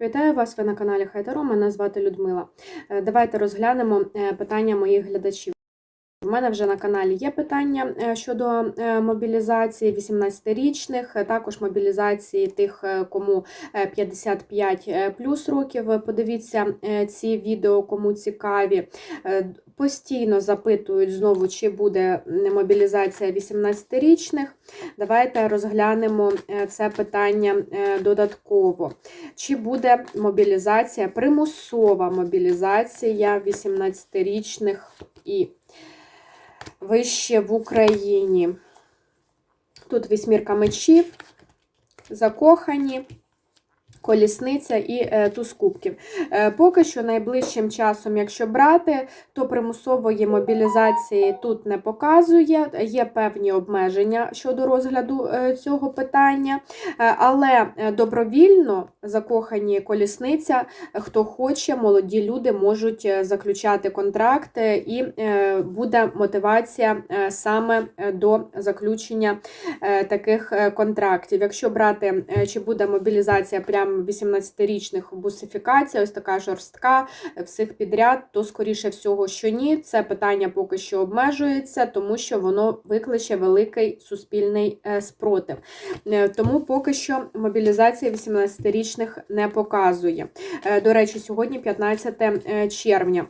Вітаю вас! Ви на каналі Хайтаро. Мене звати Людмила. Е, Давайте розглянемо е, питання моїх глядачів. У мене вже на каналі є питання е, щодо е, мобілізації 18-річних, е, також мобілізації тих, кому е, 55 е, плюс років. Подивіться ці відео, кому цікаві. Постійно запитують знову, чи буде мобілізація 18-річних. Давайте розглянемо це питання додатково. Чи буде мобілізація, примусова мобілізація 18-річних і вище в Україні? Тут вісьмірка мечів, закохані. Колісниця і е, туз кубків. Е, поки що найближчим часом, якщо брати, то примусової мобілізації тут не показує. Є певні обмеження щодо розгляду е, цього питання, але добровільно закохані колісниця, хто хоче, молоді люди можуть заключати контракти, і буде мотивація саме до заключення таких контрактів. Якщо брати, чи буде мобілізація прямо 18-річних бусифікація, ось така жорстка, е, всіх підряд, то скоріше всього, що ні. Це питання поки що обмежується, тому що воно викличе великий суспільний е, спротив. Е, Тому поки що мобілізація 18-річних не показує. До речі, сьогодні 15 е, червня.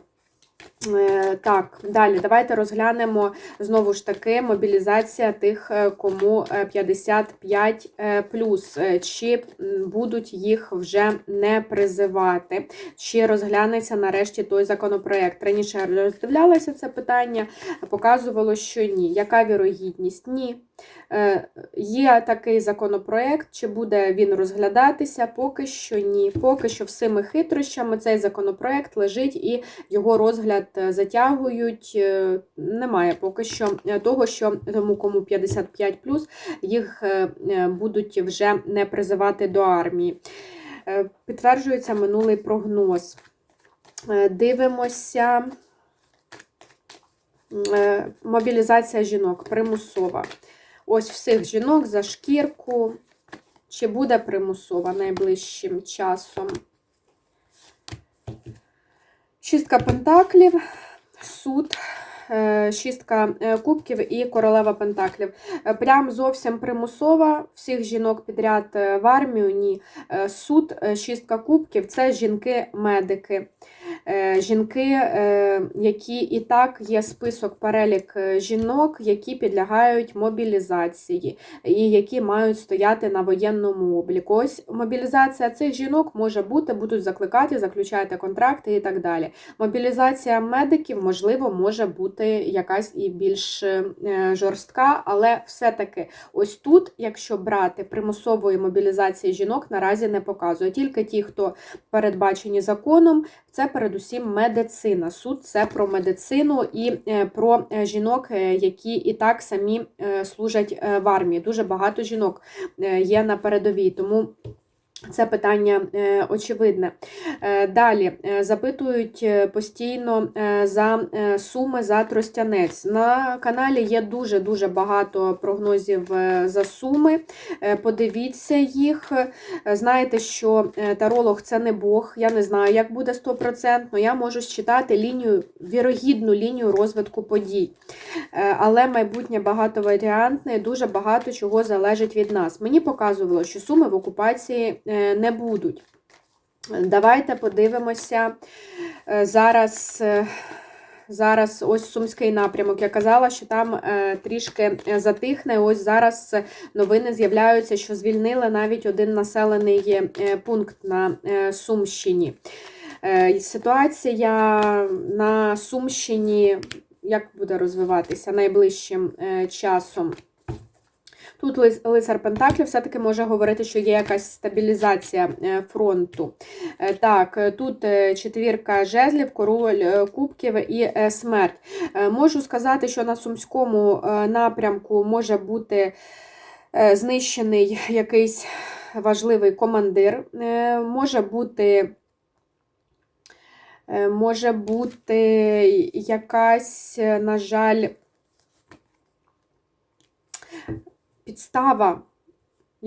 Е, Так, далі давайте розглянемо знову ж таки мобілізація тих, е, кому е, 55 е, плюс. Чи будуть їх вже не призивати, чи розглянеться нарешті той законопроект. Раніше я роздивлялася це питання, показувало, що ні. Яка вірогідність? Ні. Е, Є такий законопроект, чи буде він розглядатися? Поки що ні. Поки що всіми хитрощами цей законопроект лежить і його розгляд е, затягують. Е, Немає поки що того, що тому, кому 55 їх будуть вже не призивати до армії. Підтверджується минулий прогноз. Дивимося. Мобілізація жінок примусова. Ось всіх жінок за шкірку. Чи буде примусова найближчим часом? Шістка пентаклів, суд, е, шістка е, кубків і королева пентаклів. Е, Прям зовсім примусова всіх жінок підряд в армію. Ні. Суд, шістка кубків це жінки-медики. Е, Жінки, е, які і так є список перелік е, жінок, які підлягають мобілізації і які мають стояти на воєнному обліку. Ось мобілізація цих жінок може бути, будуть закликати, заключати контракти і так далі. Мобілізація медиків, можливо, може бути якась і більш жорстка, але все-таки ось тут, якщо брати примусової мобілізації жінок, наразі не показує. Тільки ті, хто передбачені законом, це передусім медицина. Суд це про медицину і е, про е, жінок, е, які і так самі служать в армії. Дуже багато жінок є на передовій, тому. Це питання е, очевидне. Е, далі е, запитують постійно за суми за тростянець. На каналі є дуже-дуже багато прогнозів за суми. Подивіться їх. Знаєте, що таролог це не Бог. Я не знаю, як буде 100%, я можу считати лінію, вірогідну лінію розвитку подій. Але майбутнє багатоваріантне, дуже багато чого залежить від нас. Мені показувало, що суми в окупації не будуть. Давайте подивимося е, зараз. е, Зараз ось Сумський напрямок. Я казала, що там е, трішки е, затихне. Ось зараз е, новини з'являються, що звільнили навіть один населений е, пункт на е, Сумщині. Е, Ситуація на Сумщині як буде розвиватися найближчим е, часом? Тут лицар Пентаклів все-таки може говорити, що є якась стабілізація е, фронту. Е, Так, е, тут четвірка жезлів, король кубків і смерть. Можу сказати, що на сумському напрямку може бути знищений якийсь важливий командир, може бути. Може бути якась, на жаль, підстава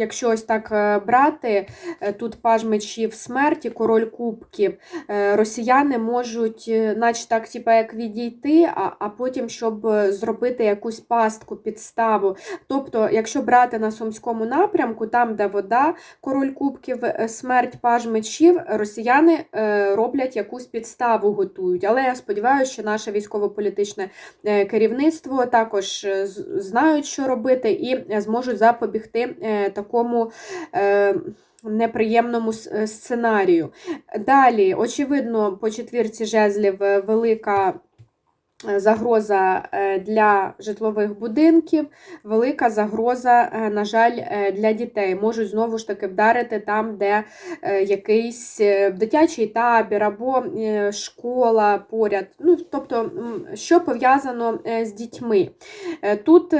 якщо ось так е, брати, е, тут паж мечів смерті, король кубків, е, росіяни можуть, наче так, типа, як відійти, а, а потім, щоб зробити якусь пастку, підставу. Тобто, якщо брати на Сумському напрямку, там, де вода, король кубків, смерть, паж мечів, росіяни роблять якусь підставу, готують. Але я сподіваюся, що наше військово-політичне керівництво також знають, що робити, і зможуть запобігти е, такому. е, Неприємному е, сценарію. Далі, очевидно, по четвірці жезлів е, велика е, загроза для житлових будинків, велика загроза, на жаль, для дітей. Можуть знову ж таки вдарити там, де якийсь дитячий табір або школа поряд. Ну, тобто, що пов'язано з дітьми. Тут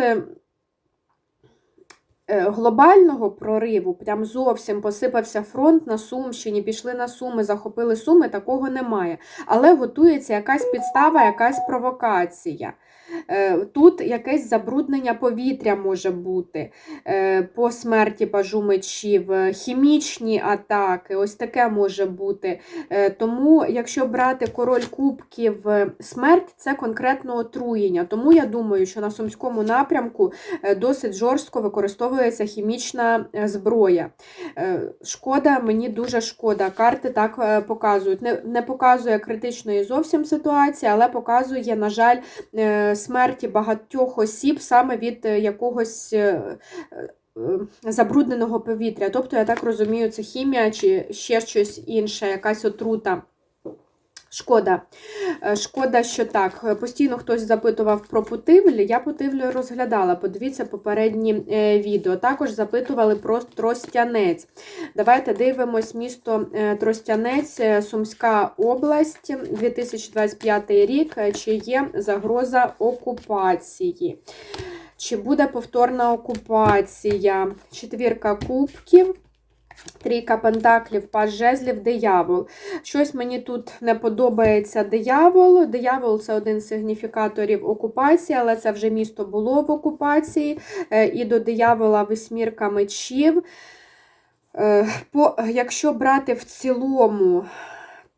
глобального прориву, прям зовсім посипався фронт на Сумщині, пішли на Суми, захопили Суми, такого немає. Але готується якась підстава, якась провокація. Е, Тут якесь забруднення повітря може бути е, по смерті пажу мечів, е, хімічні атаки, ось таке може бути. Е, Тому, якщо брати король кубків е, смерть, це конкретно отруєння. Тому я думаю, що на Сумському напрямку е, досить жорстко використовується хімічна е, зброя. Е, Шкода, мені дуже шкода. Карти так е, показують. Не, не показує критичної зовсім ситуації, але показує, на жаль, смерті багатьох осіб саме від якогось. Забрудненого повітря. Тобто, я так розумію, це хімія чи ще щось інше, якась отрута. Шкода. Е, Шкода, що так. Е, Постійно хтось запитував про путивлі. Я путивлю розглядала. Подивіться попередні е, відео. Також запитували про Тростянець. Давайте дивимось місто Тростянець, Сумська область, 2025 рік. Чи є загроза окупації? Чи буде повторна окупація? Четвірка кубків. Трійка пентаклів, паж жезлів, диявол. Щось мені тут не подобається диявол. Диявол це один з сигніфікаторів окупації, але це вже місто було в окупації. Е, І до диявола висмірка мечів. Е, якщо брати в цілому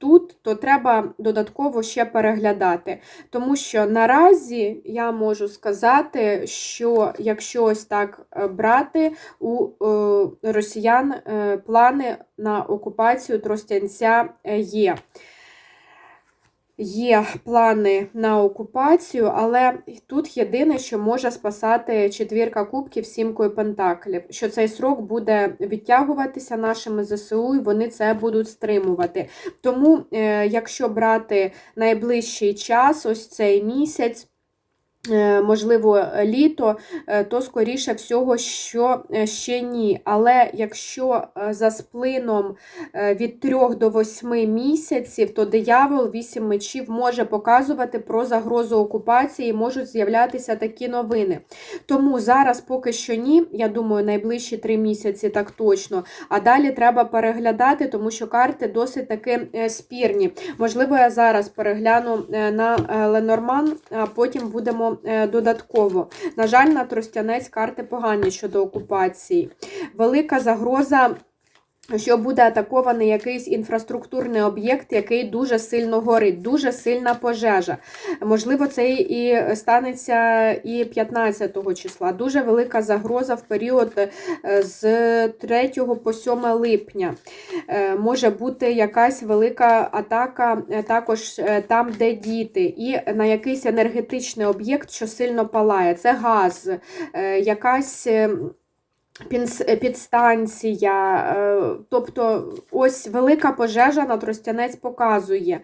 тут, то треба додатково ще переглядати. Тому що наразі я можу сказати, що якщо ось так е, брати, у е, росіян е, плани на окупацію Тростянця є. Є плани на окупацію, але тут єдине, що може спасати четвірка кубків сімкою пентаклів, що цей срок буде відтягуватися нашими ЗСУ, і вони це будуть стримувати. Тому, е, якщо брати найближчий час, ось цей місяць. Е, Можливо, літо, е, то скоріше всього, що е, ще ні. Але якщо за сплином від 3 до 8 місяців, то диявол 8 мечів може показувати про загрозу окупації, і можуть з'являтися такі новини. Тому зараз поки що ні. Я думаю, найближчі 3 місяці так точно. А далі треба переглядати, тому що карти досить таки спірні. Можливо, я зараз перегляну на Ленорман, а потім будемо е, додатково. На жаль, на Тростянець карти погані щодо окупації. Велика загроза. Що буде атакований якийсь інфраструктурний об'єкт, який дуже сильно горить, дуже сильна пожежа. Можливо, це і станеться і 15 числа. Дуже велика загроза в період е, з 3 по 7 липня. Е, Може бути якась велика атака е, також там, де діти, і на якийсь енергетичний об'єкт, що сильно палає. Це газ, якась. Е, підстанція, е, тобто ось велика пожежа на Тростянець показує.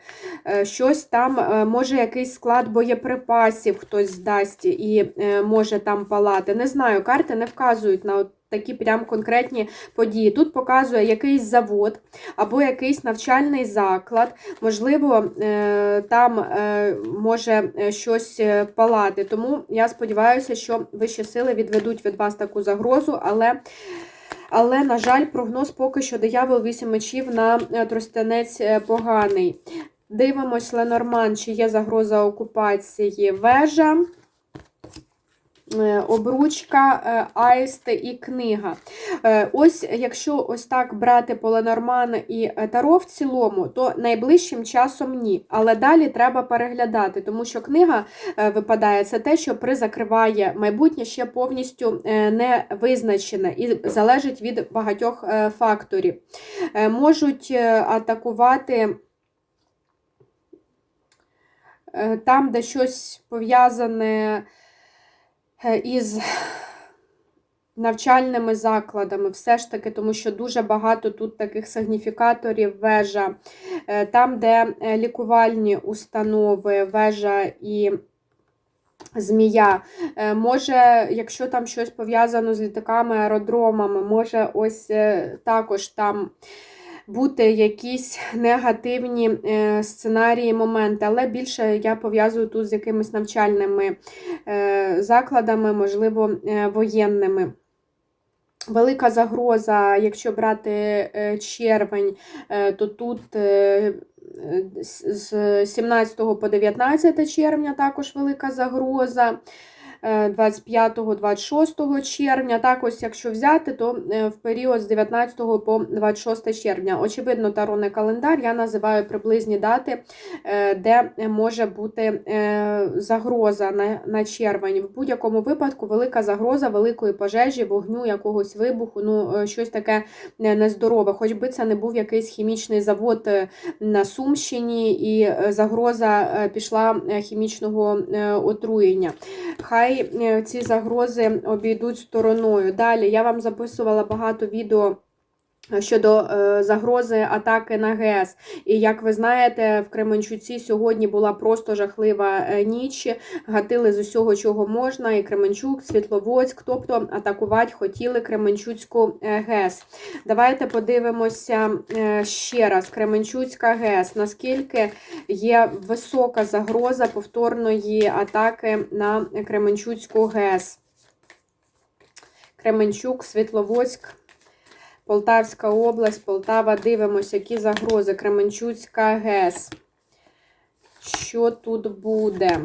Е, Щось там, може якийсь склад боєприпасів хтось здасть і може там палати. Не знаю, карти не вказують на от такі прям конкретні події. Тут показує якийсь завод або якийсь навчальний заклад, можливо, е, там е, може е, щось палати. Тому я сподіваюся, що вищі сили відведуть від вас таку загрозу, але. Але, на жаль, прогноз поки що диявол 8 мечів на тростянець поганий. Дивимось Ленорман, чи є загроза окупації вежа. Е, обручка, е, аїсти і книга. Е, Ось, якщо ось так брати Поленорман і Таро в цілому, то найближчим часом ні. Але далі треба переглядати, тому що книга випадає це те, що призакриває майбутнє ще повністю не визначене і залежить від багатьох факторів. Можуть атакувати. Там, де щось пов'язане із навчальними закладами, все ж таки, тому що дуже багато тут таких сигніфікаторів вежа, Е, там, де е, лікувальні установи, вежа і змія. Е, Може, якщо там щось пов'язано з літаками, аеродромами, може ось е, також там бути якісь негативні е, сценарії, моменти, але більше я пов'язую тут з якимись навчальними е, закладами, можливо, е, воєнними. Велика загроза, якщо брати червень, то тут з 17 по 19 червня також велика загроза. 25-26 червня. Так, ось якщо взяти, то е, в період з 19 по 26 червня. Очевидно, тароний календар я називаю приблизні дати, е, де може бути е, загроза на, червень. В будь-якому випадку велика загроза великої пожежі, вогню, якогось вибуху, ну е, щось таке е, нездорове. Хоч би це не був якийсь хімічний завод е, на Сумщині, і е, загроза е, пішла е, хімічного е, отруєння. Хай е, ці загрози обійдуть стороною. Далі я вам записувала багато відео. Щодо е, загрози атаки на ГЕС. І як ви знаєте, в Кременчуці сьогодні була просто жахлива е, ніч. Гатили з усього, чого можна, і Кременчук, Світловодськ, тобто атакувати хотіли Кременчуцьку е, ГЕС. Давайте подивимося ще раз: Кременчуцька ГЕС. Наскільки є висока загроза повторної атаки на Кременчуцьку ГЕС? Кременчук, Світловодськ. Полтавська область, Полтава, дивимося, які загрози. Кременчуцька ГЕС. Що тут буде?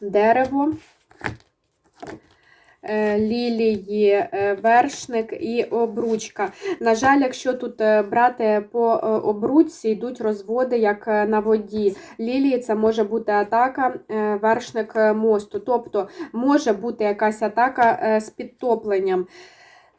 Дерево, е, лілії, е, вершник і обручка. На жаль, якщо тут е, брати по обручці, йдуть розводи, як на воді. Лілії це може бути атака, вершник мосту. Тобто може бути якась атака з підтопленням.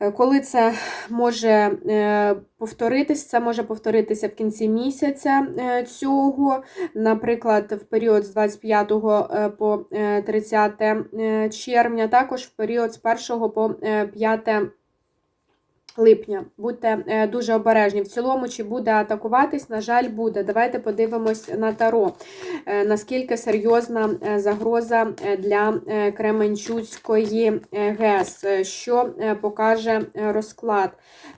Е, Коли це може е, повторитись, це може повторитися в кінці місяця е, цього, наприклад, в період з 25 е, по е, 30 е, червня, також в період з 1 по е, 5 липня. Будьте е, дуже обережні. В цілому, чи буде атакуватись, на жаль, буде. Давайте подивимось на таро. Е, Наскільки серйозна е, загроза для Кременчуцької ГЕС, що покаже розклад.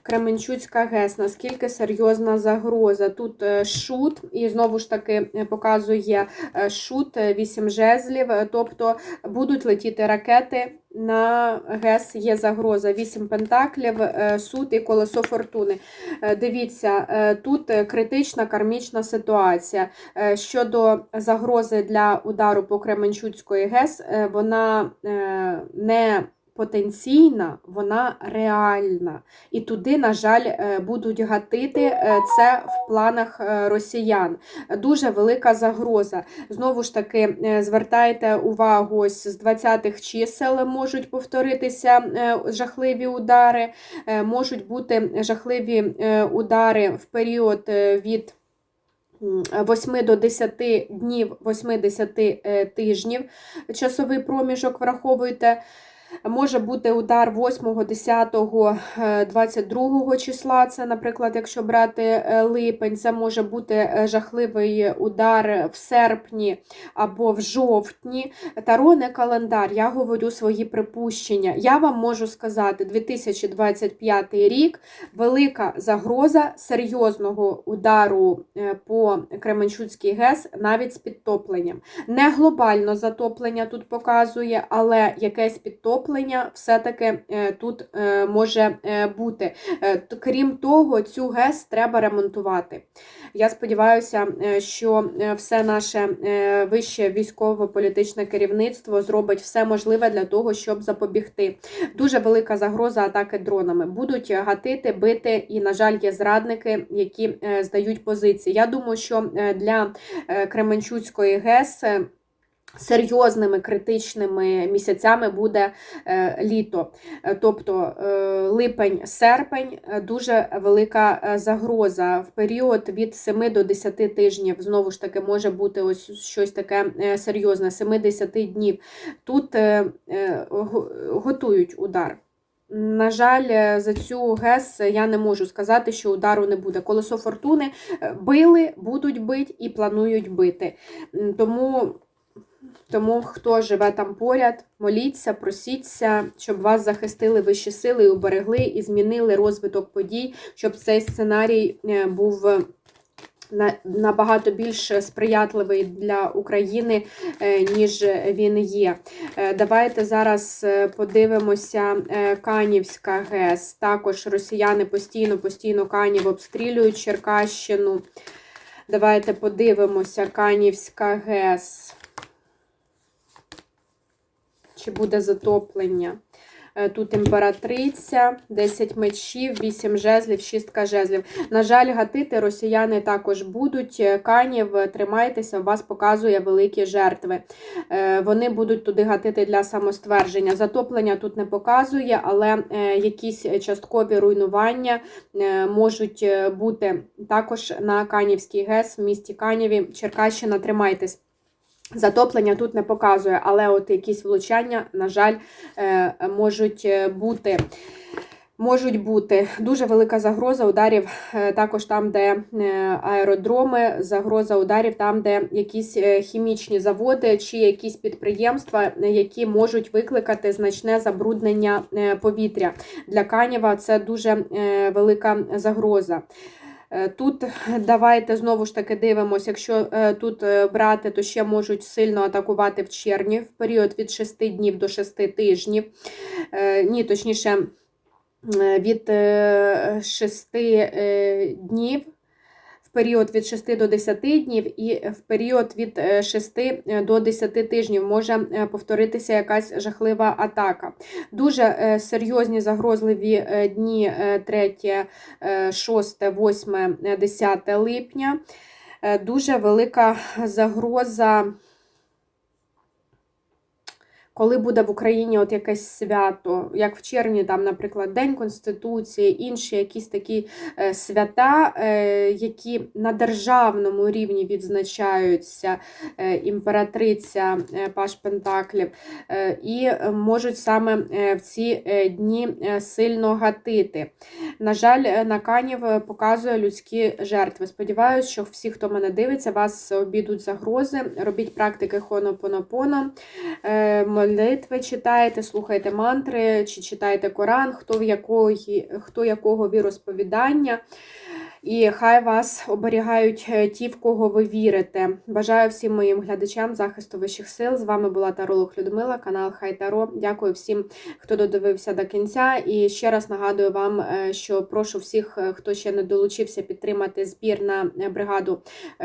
Кременчуцька ГЕС, наскільки серйозна загроза. Тут шут, і знову ж таки показує шут, 8 жезлів, тобто будуть летіти ракети. На ГЕС є загроза Вісім пентаклів, е, суд і колесо фортуни. Е, Дивіться, е, тут критична кармічна ситуація. Щодо загрози для удару по Кременчуцької ГЕС, вона не потенційна, вона реальна. І туди, на жаль, е, будуть гатити е, це в планах е, росіян. Дуже велика загроза. Знову ж таки, звертайте увагу, ось з 20-х чисел можуть повторитися жахливі удари, можуть бути жахливі удари в період від. 8 до 10 днів, 8-10 е, тижнів часовий проміжок враховуйте. Може бути удар 8, 10, е, 22 числа. Це, наприклад, якщо брати е, липень, це може бути е, жахливий удар в серпні або в жовтні. Таро не календар, я говорю свої припущення. Я вам можу сказати, 2025 рік велика загроза серйозного удару е, по Кременчуцькій ГЕС навіть з підтопленням. Не глобально затоплення тут показує, але якесь підтоплення затоплення все-таки е, тут е, може е, бути. Крім того, цю ГЕС треба ремонтувати. Я сподіваюся, що все наше вище військово-політичне керівництво зробить все можливе для того, щоб запобігти. Дуже велика загроза атаки дронами. Будуть гатити, бити, і, на жаль, є зрадники, які здають позиції. Я думаю, що для Кременчуцької ГЕС. Серйозними критичними місяцями буде е, літо, Е, тобто е, липень-серпень дуже велика загроза. В період від 7 до 10 тижнів знову ж таки може бути ось щось таке серйозне, 7-10 днів. Тут готують удар. На жаль, за цю ГЕС я не можу сказати, що удару не буде. Колесо фортуни били, будуть бити і планують бити. Тому тому хто живе там поряд, моліться, просіться, щоб вас захистили вищі сили і уберегли, і змінили розвиток подій, щоб цей сценарій е, був е, набагато більш сприятливий для України, е, ніж він є. Давайте зараз подивимося Канівська ГЕС. Також росіяни постійно, постійно Канів обстрілюють Черкащину. Давайте подивимося Канівська ГЕС. Чи буде затоплення? Е, Тут імператриця, 10 мечів, 8 жезлів, 6 жезлів. На жаль, гатити росіяни також будуть. Е, Канів, е, тримайтеся, у вас показує великі жертви. Вони будуть туди гатити для самоствердження. Затоплення тут не показує, але якісь часткові руйнування можуть бути також на Канівській ГЕС в місті Каніві. Черкащина, тримайтесь. Затоплення тут не показує, але от якісь влучання, на жаль, е, можуть е, бути. Можуть бути дуже велика загроза ударів е, також там, де аеродроми, загроза ударів там, де якісь хімічні заводи чи якісь підприємства, які можуть викликати значне забруднення повітря. Для Канєва це дуже велика загроза. Е, Тут давайте знову ж таки дивимося, якщо е, тут е, брати, то ще можуть сильно атакувати в червні в період від 6 днів до 6 тижнів. Е, Ні, точніше, е, від 6 днів. Період від 6 до 10 днів і в період від е, 6 до 10 тижнів може е, повторитися якась жахлива атака. Дуже е, серйозні загрозливі е, дні е, 3, е, 6, 8, е, 10 липня. Е, Дуже велика загроза. Коли буде в Україні от якесь свято, як в червні, там, наприклад, День Конституції, інші якісь такі е, свята, е, які на державному рівні відзначаються, е, імператриця Паш Пентаклів, і можуть саме в ці дні сильно гатити. На жаль, на Канів е, показує людські жертви. Сподіваюсь, що всі, хто мене дивиться, вас обідуть загрози. Робіть практики хонопонопоно, молитви читайте, слухайте мантри, чи читайте Коран, хто в якої, хто якого віросповідання. І хай вас оберігають е, ті, в кого ви вірите. Бажаю всім моїм глядачам захисту вищих сил. З вами була Таролог Людмила, канал Хай Таро. Дякую всім, хто додивився до кінця. І ще раз нагадую вам, е, що прошу всіх, е, хто ще не долучився, підтримати збір на бригаду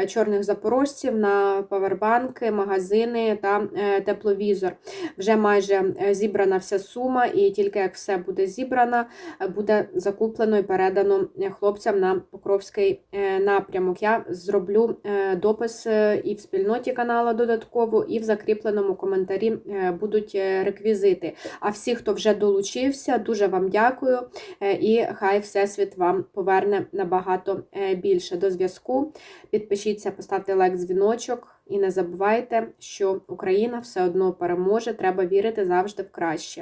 чорних запорожців, на павербанки, магазини та тепловізор. Вже майже е, зібрана вся сума, і тільки як все буде зібрано, е, буде закуплено і передано е, хлопцям на Покровський напрямок. Я зроблю допис і в спільноті каналу додатково, і в закріпленому коментарі будуть реквізити. А всі, хто вже долучився, дуже вам дякую. І хай Всесвіт вам поверне набагато більше. До зв'язку. Підпишіться, поставте лайк, дзвіночок. І не забувайте, що Україна все одно переможе. Треба вірити завжди в краще.